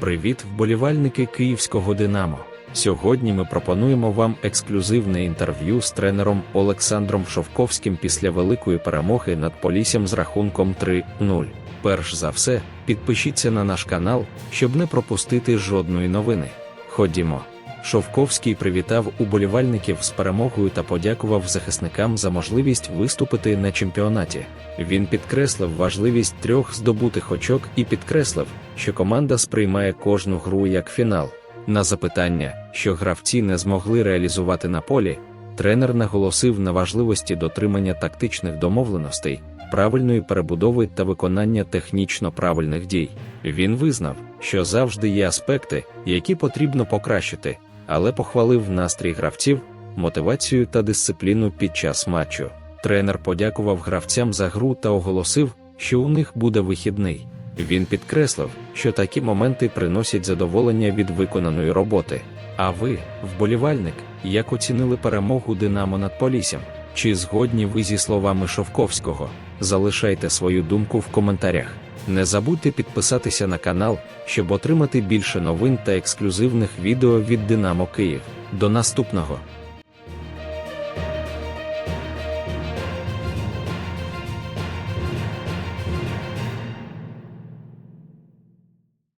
Привіт, вболівальники київського Динамо. Сьогодні ми пропонуємо вам ексклюзивне інтерв'ю з тренером Олександром Шовковським після великої перемоги над Полісям з рахунком 3-0. Перш за все, підпишіться на наш канал, щоб не пропустити жодної новини. Ходімо. Шовковський привітав уболівальників з перемогою та подякував захисникам за можливість виступити на чемпіонаті. Він підкреслив важливість трьох здобутих очок і підкреслив, що команда сприймає кожну гру як фінал. На запитання, що гравці не змогли реалізувати на полі, тренер наголосив на важливості дотримання тактичних домовленостей, правильної перебудови та виконання технічно правильних дій. Він визнав, що завжди є аспекти, які потрібно покращити, але похвалив настрій гравців, мотивацію та дисципліну під час матчу. Тренер подякував гравцям за гру та оголосив, що у них буде вихідний. Він підкреслив, що такі моменти приносять задоволення від виконаної роботи. А ви, вболівальник, як оцінили перемогу Динамо над Поліссям? Чи згодні ви зі словами Шовковського? Залишайте свою думку в коментарях. Не забудьте підписатися на канал, щоб отримати більше новин та ексклюзивних відео від Динамо Київ. До наступного!